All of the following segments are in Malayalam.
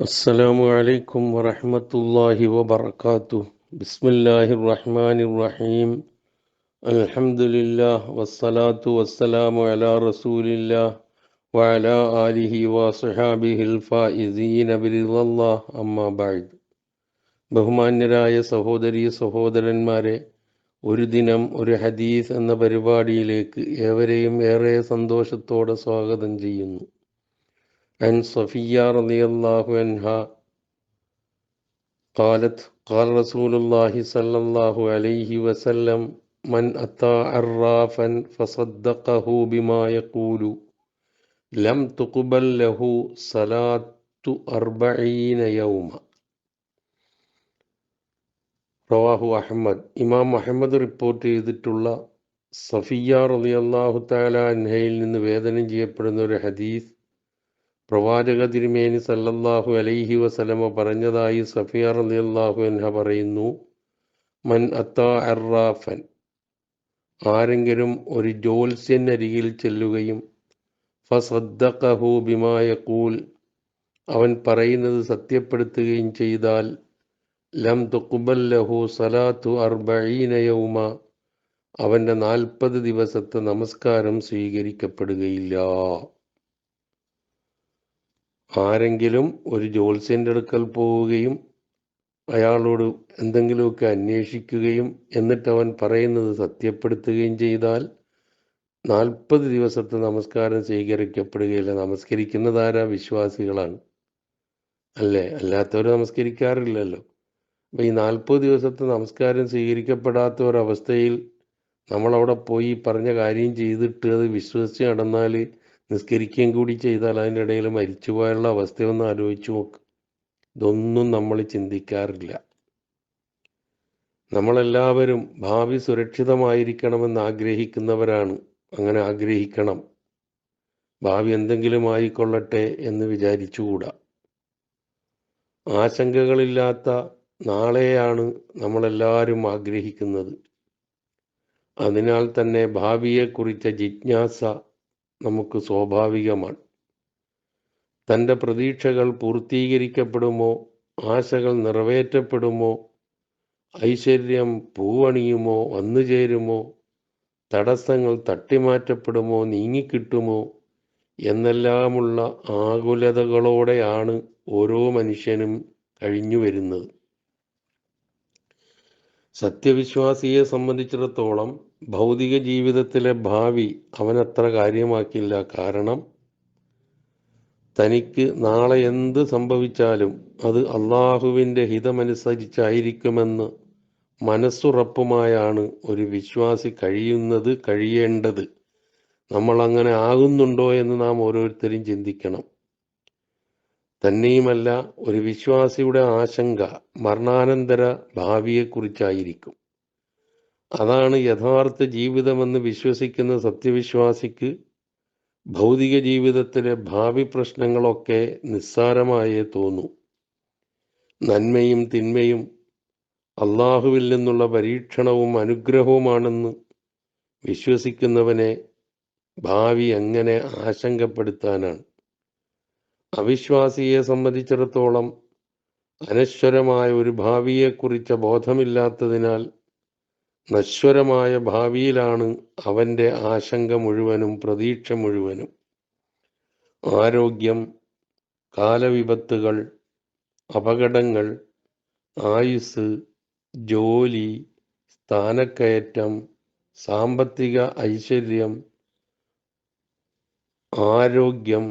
السلام عليكم ورحمة الله وبركاته بسم الله الرحمن الرحيم الحمد لله والصلاة والسلام على رسول الله وعلى آله وصحابه الفائزين برضا الله أما بعد ബഹുമാന്യരായ സഹോദരി സഹോദരന്മാരെ ഒരു ദിനം ഒരു ഹദീസ് എന്ന പരിപാടിയിലേക്ക് ഏവരെയും ഏറെ സന്തോഷത്തോടെ സ്വാഗതം ചെയ്യുന്നു عن صفية رضي الله عنها قالت قال رسول الله صلى الله عليه وسلم من أتى عرافا فصدقه بما يقول لم تقبل له صلاة أربعين يوما റവാഹു അഹമ്മദ് ഇമാം അഹമ്മദ് റിപ്പോർട്ട് ചെയ്തിട്ടുള്ള സഫിയ റളിയല്ലാഹു തആല അൻഹയിൽ നിന്ന് വേദനം ചെയ്യപ്പെടുന്ന ഒരു ഹദീസ് പ്രവാചക തിരുമേനി സല്ലല്ലാഹു അലൈഹി വസലമ പറഞ്ഞതായി സഫിയ റളിയല്ലാഹു അൻഹ പറയുന്നു മൻ അത്താ അറാഫൻ ആരെങ്കിലും ഒരു ജ്യോത്സ്യനരികിൽ ചെല്ലുകയും ഫസദ്ദഖഹു ബിമാ യഖൂൽ അവൻ പറയുന്നത് സത്യപ്പെടുത്തുകയും ചെയ്താൽ ലം തുക്കുബല്ലഹു ലഹു സലാത്തു അർബഈന യൗമ അവന്റെ നാൽപ്പത് ദിവസത്തെ നമസ്കാരം സ്വീകരിക്കപ്പെടുകയില്ല. ആരെങ്കിലും ഒരു ജ്യോത്സ്യന്റെ അടുക്കൽ പോവുകയും അയാളോട് എന്തെങ്കിലുമൊക്കെ അന്വേഷിക്കുകയും എന്നിട്ട് അവൻ പറയുന്നത് സത്യപ്പെടുത്തുകയും ചെയ്താൽ നാൽപ്പത് ദിവസത്തെ നമസ്കാരം സ്വീകരിക്കപ്പെടുകയില്ല. നമസ്കരിക്കുന്നതാരാ? വിശ്വാസികളാണ്. അല്ലേ? അല്ലാത്തവർ നമസ്കരിക്കാറില്ലല്ലോ. അപ്പം ഈ നാൽപ്പത് ദിവസത്തെ നമസ്കാരം സ്വീകരിക്കപ്പെടാത്ത ഒരവസ്ഥയിൽ നമ്മളവിടെ പോയി പറഞ്ഞ കാര്യം ചെയ്തിട്ട് അത് വിശ്വസിച്ച് നടന്നാൽ നിസ്കരിക്കുകയും കൂടി ചെയ്താൽ അതിന്റെ ഇടയിൽ മരിച്ചുപോയുള്ള അവസ്ഥയൊന്ന് ആലോചിച്ച് നോക്ക്. ഇതൊന്നും നമ്മൾ ചിന്തിക്കാറില്ല. നമ്മളെല്ലാവരും ഭാവി സുരക്ഷിതമായിരിക്കണമെന്ന് ആഗ്രഹിക്കുന്നവരാണ്. അങ്ങനെ ആഗ്രഹിക്കണം. ഭാവി എന്തെങ്കിലും ആയിക്കൊള്ളട്ടെ എന്ന് വിചാരിച്ചുകൂടാ. ആശങ്കകളില്ലാത്ത നാളെയാണ് നമ്മളെല്ലാവരും ആഗ്രഹിക്കുന്നത്. അതിനാൽ തന്നെ ഭാവിയെക്കുറിച്ച ജിജ്ഞാസ നമുക്ക് സ്വാഭാവികമാണ്. തന്റെ പ്രതീക്ഷകൾ പൂർത്തീകരിക്കപ്പെടുമോ? ആശകൾ നിറവേറ്റപ്പെടുമോ? ഐശ്വര്യം പൂവണിയുമോ? വന്നു ചേരുമോ? തടസ്സങ്ങൾ തട്ടിമാറ്റപ്പെടുമോ? നീങ്ങിക്കിട്ടുമോ? എന്നെല്ലാമുള്ള ആകുലതകളോടെയാണ് ഓരോ മനുഷ്യനും കഴിഞ്ഞു വരുന്നത് സത്യവിശ്വാസിയെ സംബന്ധിച്ചിടത്തോളം ഭൗതിക ജീവിതത്തിലെ ഭാവി അവനത്ര കാര്യമാക്കില്ല. കാരണം തനിക്ക് നാളെ എന്ത് സംഭവിച്ചാലും അത് അള്ളാഹുവിന്റെ ഹിതമനുസരിച്ചായിരിക്കുമെന്ന് മനസ്സുറപ്പുമായാണ് ഒരു വിശ്വാസി കഴിയുന്നത് കഴിയേണ്ടത്. നമ്മൾ അങ്ങനെ ആകുന്നുണ്ടോ എന്ന് നാം ഓരോരുത്തരും ചിന്തിക്കണം. തന്നെയുമല്ല ഒരു വിശ്വാസിയുടെ ആശങ്ക മരണാനന്തര ഭാവിയെക്കുറിച്ചായിരിക്കും. അതാണ് യഥാർത്ഥ ജീവിതമെന്ന് വിശ്വസിക്കുന്ന സത്യവിശ്വാസിക്ക് ഭൗതിക ജീവിതത്തിലെ ഭാവി പ്രശ്നങ്ങളൊക്കെ നിസ്സാരമായേ തോന്നൂ. നന്മയും തിന്മയും അള്ളാഹുവിൽ നിന്നുള്ള പരീക്ഷണവും അനുഗ്രഹവുമാണെന്ന് വിശ്വസിക്കുന്നവനെ ഭാവി എങ്ങനെ ആശങ്കപ്പെടുത്താനാണ്. അവിശ്വാസിയെ സംബന്ധിച്ചിടത്തോളം അനശ്വരമായ ഒരു ഭാവിയെക്കുറിച്ച ബോധമില്ലാത്തതിനാൽ നശ്വരമായ ഭാവിയിലാണ് അവന്റെ ആശങ്ക മുഴുവനും പ്രതീക്ഷ മുഴുവനും. ആരോഗ്യം കാലവിപത്തുകൾ അപകടങ്ങൾ ആയുസ് ജോലി സ്ഥാനക്കയറ്റം സാമ്പത്തിക ഐശ്വര്യം ആരോഗ്യം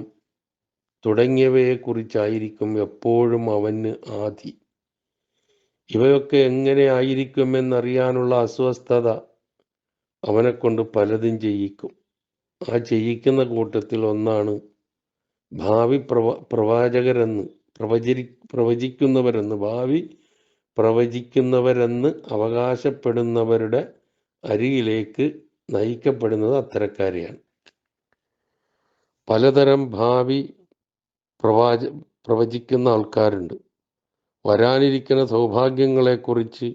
തുടങ്ങിയവയെക്കുറിച്ചായിരിക്കും എപ്പോഴും അവന് ആദി. ഇവയൊക്കെ എങ്ങനെ ആയിരിക്കുമെന്നറിയാനുള്ള അസ്വസ്ഥത അവനെ കൊണ്ട് പലതും ചെയ്യിക്കും. ആ ചെയ്യിക്കുന്ന കൂട്ടത്തിൽ ഒന്നാണ് ഭാവി പ്രവ പ്രവാചകരെന്ന് പ്രവചരി പ്രവചിക്കുന്നവരെന്ന് ഭാവി പ്രവചിക്കുന്നവരെന്ന് അവകാശപ്പെടുന്നവരുടെ അരികിലേക്ക് നയിക്കപ്പെടുന്നത് അത്തരക്കാരെയാണ്. പലതരം ഭാവി പ്രവാച പ്രവചിക്കുന്ന ആൾക്കാരുണ്ട്. വരാനിരിക്കുന്ന സൗഭാഗ്യങ്ങളെക്കുറിച്ച്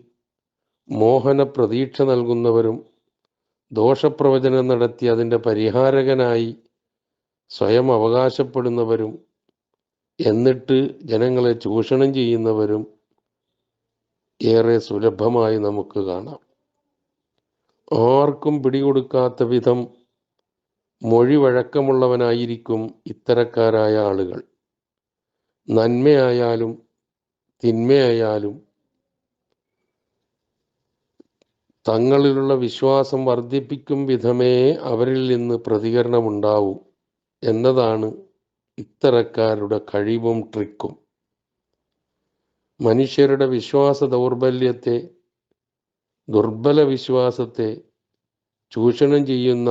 മോഹന പ്രതീക്ഷ നൽകുന്നവരും ദോഷപ്രവചനം നടത്തി അതിന്റെ പരിഹാരകനായി സ്വയം അവകാശപ്പെടുന്നവരും എന്നിട്ട് ജനങ്ങളെ ചൂഷണം ചെയ്യുന്നവരും ഏറെ സുലഭമായി നമുക്ക് കാണാം. ആർക്കും പിടികൊടുക്കാത്ത വിധം മൊഴി വഴക്കമുള്ളവനായിരിക്കും ഇത്തരക്കാരായ ആളുകൾ. നന്മയായാലും തിന്മയായാലും തങ്ങളിലുള്ള വിശ്വാസം വർദ്ധിപ്പിക്കും വിധമേ അവരിൽ നിന്ന് പ്രതികരണമുണ്ടാവൂ എന്നതാണ് ഇത്തരക്കാരുടെ കഴിവും ട്രിക്കും. മനുഷ്യരുടെ വിശ്വാസ ദൗർബല്യത്തെ ദുർബല വിശ്വാസത്തെ ചൂഷണം ചെയ്യുന്ന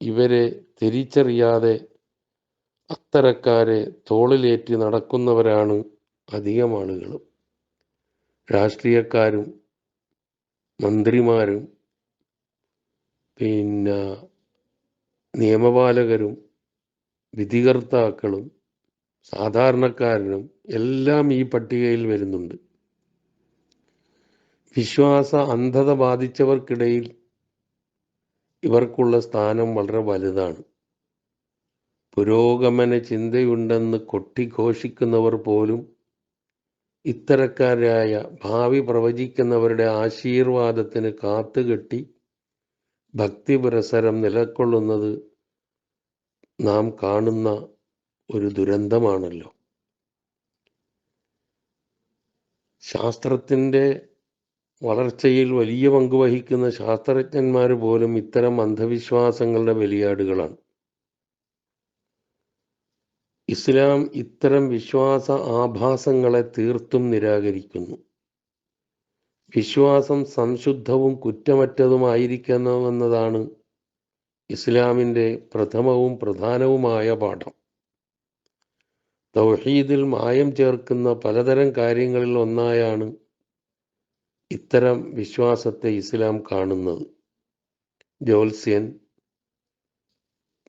ഇവരെ തിരിച്ചറിയാതെ അത്തരക്കാരെ തോളിലേറ്റി നടക്കുന്നവരാണ് അധികം ആളുകളും. രാഷ്ട്രീയക്കാരും മന്ത്രിമാരും പിന്നെ നിയമപാലകരും വിധികർത്താക്കളും സാധാരണക്കാരനും എല്ലാം ഈ പട്ടികയിൽ വരുന്നുണ്ട്. വിശ്വാസ അന്ധത ബാധിച്ചവർക്കിടയിൽ ഇവർക്കുള്ള സ്ഥാനം വളരെ വലുതാണ്. പുരോഗമന ചിന്തയുണ്ടെന്ന് കൊട്ടിഘോഷിക്കുന്നവർ പോലും ഇത്തരക്കാരായ ഭാവി പ്രവചിക്കുന്നവരുടെ ആശീർവാദത്തിന് കാത്തുകെട്ടി ഭക്തി പുരസരം നിലക്കൊള്ളുന്നത് നാം കാണുന്ന ഒരു ദുരന്തമാണല്ലോ. ശാസ്ത്രത്തിന്റെ വളർച്ചയിൽ വലിയ പങ്ക് വഹിക്കുന്ന ശാസ്ത്രജ്ഞന്മാർ പോലും ഇത്തരം അന്ധവിശ്വാസങ്ങളുടെ ബലിയാടുകളാണ്. ഇസ്ലാം ഇത്തരം വിശ്വാസ ആഭാസങ്ങളെ തീർത്തും നിരാകരിക്കുന്നു. വിശ്വാസം സംശുദ്ധവും കുറ്റമറ്റതുമായിരിക്കണമെന്നതാണ് ഇസ്ലാമിന്റെ പ്രഥമവും പ്രധാനവുമായ പാഠം. തൗഹീദിൽ മായം ചേർക്കുന്ന പലതരം കാര്യങ്ങളിൽ ഒന്നായാണ് ഇത്തരം വിശ്വാസത്തെ ഇസ്ലാം കാണുന്നത്. ജ്യോത്സ്യൻ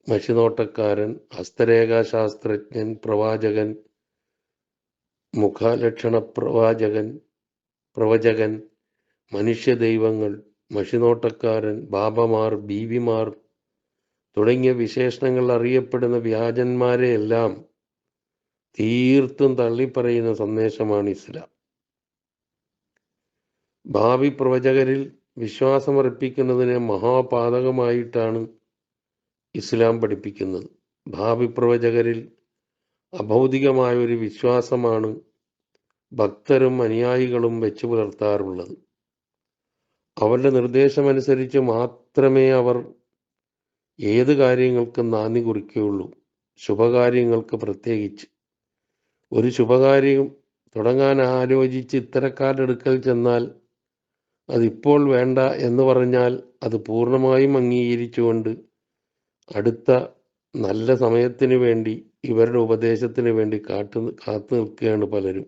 മഷിനോട്ടക്കാരൻ ഹസ്തരേഖാശാസ്ത്രജ്ഞൻ പ്രവാചകൻ മുഖാലക്ഷണ പ്രവാചകൻ പ്രവചകൻ മനുഷ്യ ദൈവങ്ങൾ മഷിനോട്ടക്കാരൻ ബാബമാർ ബീവിമാർ തുടങ്ങിയ വിശേഷണങ്ങൾ അറിയപ്പെടുന്ന വ്യാജന്മാരെയെല്ലാം തീർത്തും തള്ളിപ്പറയുന്ന സന്ദേശമാണ് ഇസ്ലാം. ഭാവി പ്രവചകരിൽ വിശ്വാസമർപ്പിക്കുന്നതിനെ മഹാപാതകമായിട്ടാണ് ഇസ്ലാം പഠിപ്പിക്കുന്നത്. ഭാവി പ്രവചകരിൽ അഭൗതികമായ ഒരു വിശ്വാസമാണ് ഭക്തരും അനുയായികളും വെച്ചു പുലർത്താറുള്ളത്. അവരുടെ നിർദ്ദേശമനുസരിച്ച് മാത്രമേ അവർ ഏത് കാര്യങ്ങൾക്കും നാന്ദി കുറിക്കുകയുള്ളൂ. ശുഭകാര്യങ്ങൾക്ക് പ്രത്യേകിച്ച്. ഒരു ശുഭകാര്യം തുടങ്ങാൻ ആലോചിച്ച് ഇത്തരക്കാരുടെ അടുക്കൽ ചെന്നാൽ അതിപ്പോൾ വേണ്ട എന്ന് പറഞ്ഞാൽ അത് പൂർണമായും അംഗീകരിച്ചുകൊണ്ട് അടുത്ത നല്ല സമയത്തിന് വേണ്ടി ഇവരുടെ ഉപദേശത്തിന് വേണ്ടി കാത്തു കാത്തു നിൽക്കുകയാണ് പലരും.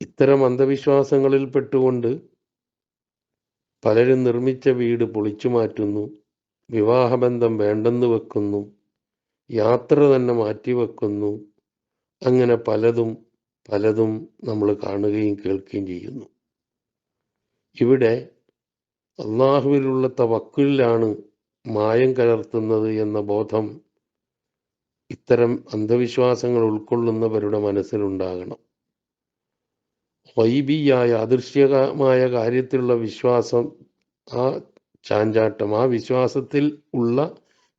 ഇത്തരം അന്ധവിശ്വാസങ്ങളിൽ പെട്ടുകൊണ്ട് പലരും നിർമ്മിച്ച വീട് പൊളിച്ചു മാറ്റുന്നു വിവാഹബന്ധം വേണ്ടെന്ന് വെക്കുന്നു യാത്ര തന്നെ മാറ്റിവെക്കുന്നു അങ്ങനെ പലതും പലതും നമ്മൾ കാണുകയും കേൾക്കുകയും ചെയ്യുന്നു. ഇവിടെ അള്ളാഹുവിലുള്ള തവക്കുലിലാണ് മായം കലർത്തുന്നത് എന്ന ബോധം ഇത്തരം അന്ധവിശ്വാസങ്ങൾ ഉൾക്കൊള്ളുന്നവരുടെ മനസ്സിലുണ്ടാകണം. വൈബിയായ അദൃശ്യമായ കാര്യത്തിലുള്ള വിശ്വാസം ആ ചാഞ്ചാട്ടം ആ വിശ്വാസത്തിൽ ഉള്ള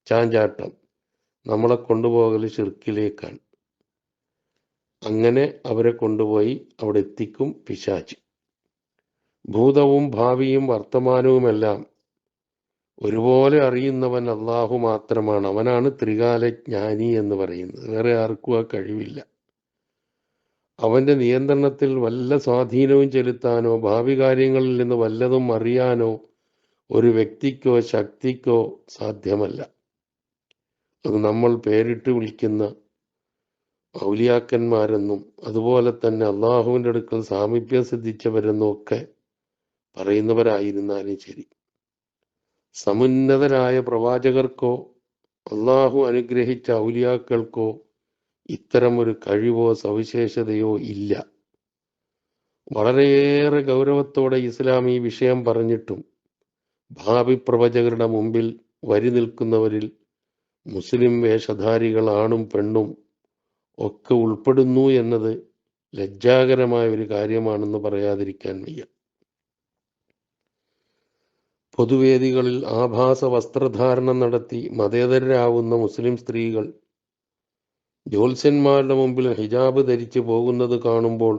ചാഞ്ചാട്ടം നമ്മളെ കൊണ്ടുപോകൽ ഷിർക്കിലേക്കാണ് അങ്ങനെ അവരെ കൊണ്ടുപോയി അവിടെ എത്തിക്കും പിശാച്. ഭൂതവും ഭാവിയും വർത്തമാനവുമെല്ലാം ഒരുപോലെ അറിയുന്നവൻ അള്ളാഹു മാത്രമാണ്. അവനാണ് ത്രികാലജ്ഞാനി എന്ന് പറയുന്നത്. വേറെ ആർക്കും ആ കഴിവില്ല. അവന്റെ നിയന്ത്രണത്തിൽ വല്ല സ്വാധീനവും ചെലുത്താനോ ഭാവി കാര്യങ്ങളിൽ നിന്ന് വല്ലതും അറിയാനോ ഒരു വ്യക്തിക്കോ ശക്തിക്കോ സാധ്യമല്ല. അത് നമ്മൾ പേരിട്ട് വിളിക്കുന്ന ഔലിയാക്കന്മാരെന്നും അതുപോലെ തന്നെ അള്ളാഹുവിന്റെ അടുക്കൽ സാമീപ്യം സിദ്ധിച്ചവരെന്നും ഒക്കെ പറയുന്നവരായിരുന്നാലും ശരി. സമുന്നതരായ പ്രവാചകർക്കോ അള്ളാഹു അനുഗ്രഹിച്ച ഔലിയാക്കൾക്കോ ഇത്തരമൊരു കഴിവോ സവിശേഷതയോ ഇല്ല. വളരെയേറെ ഗൗരവത്തോടെ ഇസ്ലാം ഈ വിഷയം പറഞ്ഞിട്ടും ഭാവി പ്രവചകരുടെ മുമ്പിൽ വരി നിൽക്കുന്നവരിൽ മുസ്ലിം വേഷധാരികൾ ആണും പെണ്ണും ഒക്കെ ഉൾപ്പെടുന്നു എന്നത് ലജ്ജാകരമായ ഒരു കാര്യമാണെന്ന് പറയാതിരിക്കാൻ വയ്യ. പൊതുവേദികളിൽ ആഭാസ വസ്ത്രധാരണം നടത്തി മതേതരരാവുന്ന മുസ്ലിം സ്ത്രീകൾ ജ്യോത്സ്യന്മാരുടെ മുമ്പിൽ ഹിജാബ് ധരിച്ചു പോകുന്നത് കാണുമ്പോൾ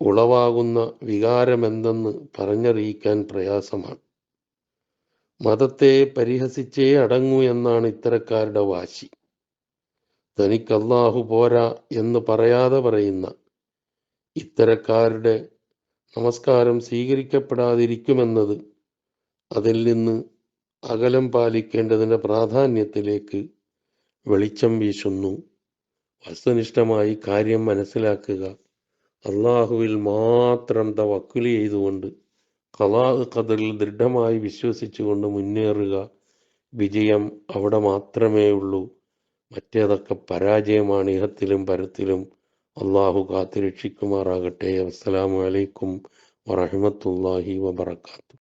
ഉളവാകുന്ന വികാരമെന്തെന്ന് പറഞ്ഞറിയിക്കാൻ പ്രയാസമാണ്. മതത്തെ പരിഹസിച്ചേ അടങ്ങൂ എന്നാണ് ഇത്തരക്കാരുടെ വാശി. തനിക്കല്ലാഹു പോരാ എന്ന് പറയാതെ പറയുന്ന ഇത്തരക്കാരുടെ നമസ്കാരം സ്വീകരിക്കപ്പെടാതിരിക്കുമെന്നത് അതിൽ നിന്ന് അകലം പാലിക്കേണ്ടതിന്റെ പ്രാധാന്യത്തിലേക്ക് വെളിച്ചം വീശുന്നു. വസ്തുനിഷ്ഠമായി കാര്യം മനസ്സിലാക്കുക. അള്ളാഹുവിൽ മാത്രം തവക്കുലി ചെയ്തുകൊണ്ട് കലാ കതിറിൽ ദൃഢമായി വിശ്വസിച്ചുകൊണ്ട് മുന്നേറുക. വിജയം അവിടെ മാത്രമേ ഉള്ളൂ. മറ്റേതൊക്കെ പരാജയമാണ് ഇഹത്തിലും പരത്തിലും. അള്ളാഹു കാത്തുരക്ഷിക്കുമാറാകട്ടെ. അസ്സലാമു അലൈക്കും വറഹമത്തല്ലാഹി വബർക്കാത്തു